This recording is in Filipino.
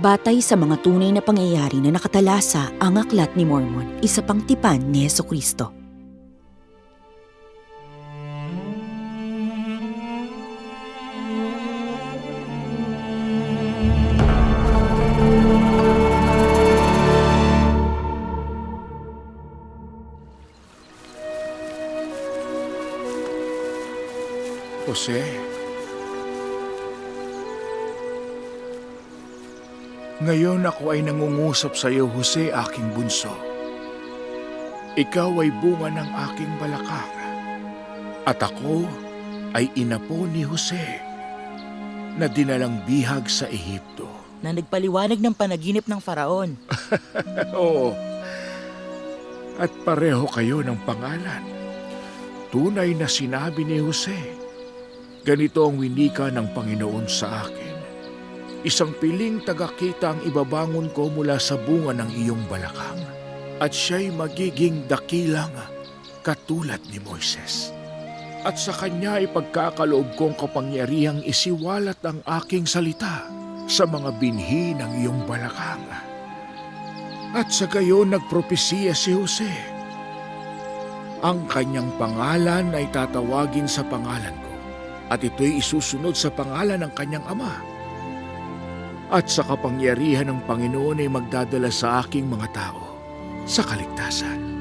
Batay sa mga tunay na pangyayari na nakatalasa ang aklat ni Mormon, isa pang tipan ni Yeso Kristo. Jose. Ngayon ako ay nangungusap sa iyo, Jose, aking bunso. Ikaw ay bunga ng aking balakang. At ako ay inapo ni Jose na dinalang bihag sa Ehipto. na nagpaliwanag ng panaginip ng faraon. Oo. At pareho kayo ng pangalan. Tunay na sinabi ni Jose. Ganito ang winika ng Panginoon sa akin. Isang piling tagakita ang ibabangon ko mula sa bunga ng iyong balakang. At siya'y magiging dakilang katulad ni Moises. At sa kanya ipagkakaloob kong kapangyarihang isiwalat ang aking salita sa mga binhi ng iyong balakang. At sa gayon nagpropesiya si Jose. Ang kanyang pangalan ay tatawagin sa pangalan ko at ito'y isusunod sa pangalan ng kanyang ama. At sa kapangyarihan ng Panginoon ay magdadala sa aking mga tao sa kaligtasan.